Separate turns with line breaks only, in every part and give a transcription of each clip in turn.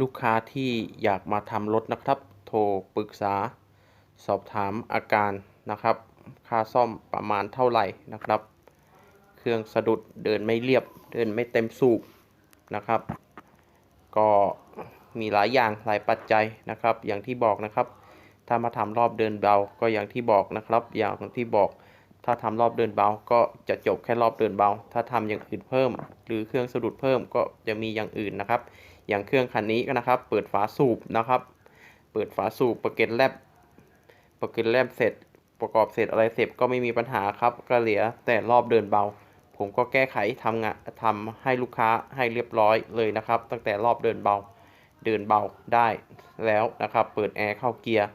ลูกค้าที่อยากมาทำรถนะครับ โทรปรึกษา สอบถามอาการนะครับ ค่าซ่อมประมาณเท่าไหร่นะครับ เครื่องสะดุดเดินไม่เรียบ เดินไม่เต็มสูบนะครับ ก็มีหลายอย่างหลายปัจจัยนะครับ อย่างที่บอกนะครับ ถ้ามาทำรอบเดินเบาก็อย่างที่บอกนะครับ อย่างที่บอกถ้าทำรอบเดินเบา ก็จะจบแค่รอบเดินเบา ถ้าทำอย่างอื่นเพิ่ม หรือเครื่องสะดุดเพิ่มก็จะมีอย่างอื่นนะครับ อย่างเครื่องคันนี้ก็นะครับ เปิดฝาสูบนะครับ เปิดฝาสูบประเก็นแลบประเก็นแลบเสร็จ ประกอบเสร็จอะไรเสร็จก็ไม่มีปัญหาครับก็เหลือแต่รอบเดินเบา ผมก็แก้ไขทำงานทำให้ลูกค้าให้เรียบร้อยเลยนะครับ ตั้งแต่รอบเดินเบา เดินเบาได้แล้วนะครับ เปิดแอร์เข้าเกียร์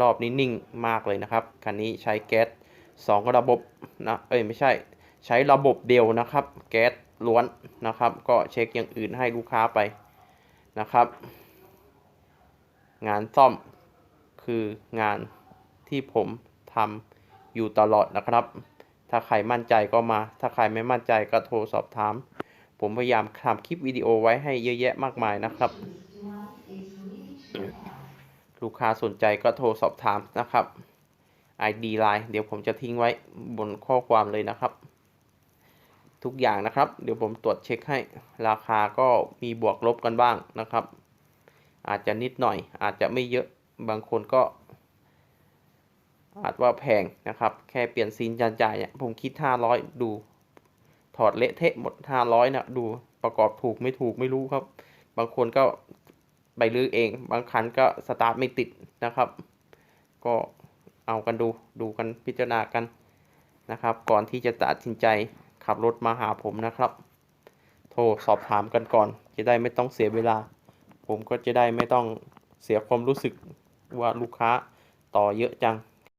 รอบนี้นิ่งมากเลยนะครับคันนี้ใช้แก๊สสองระบบนะเอ้ยไม่ใช่ใช้ระบบเดียวนะครับ แก๊สล้วนนะครับ ก็เช็คอย่างอื่นให้ลูกค้าไป นะครับ งานซ่อมคืองานที่ผมทำอยู่ตลอดนะครับ ถ้าใครมั่นใจก็มา ถ้าใครไม่มั่นใจก็โทรสอบถาม ผมพยายามทำคลิปวิดีโอไว้ให้เยอะแยะมากมายนะครับ ลูกค้าสนใจก็โทรสอบถามนะครับ ID Line เดี๋ยวผมจะทิ้งไว้บนข้อความเลยนะครับ ทุกอย่างนะครับ เดี๋ยวผมตรวจเช็คให้ ราคาก็มีบวกลบกันบ้างนะครับ อาจจะนิดหน่อย อาจจะไม่เยอะบางคนก็ อาจว่าแพงนะครับ แค่เปลี่ยนซีนจานจ่ายเนี่ยผมคิด 500 ดู ถอดเละเทะหมด 500นะดูประกอบถูกไม่ถูกไม่รู้ครับ บางคนก็ไปรื้อเอง บางคันก็สตาร์ทไม่ติดนะครับ ก็เอากันดูดูกันพิจารณากันนะครับ ก่อนที่จะตัดสินใจ ขับรถมาหาผมนะครับ โทรสอบถามกันก่อน จะได้ไม่ต้องเสียเวลา ผมก็จะได้ไม่ต้องเสียความรู้สึกว่าลูกค้าต่อเยอะจัง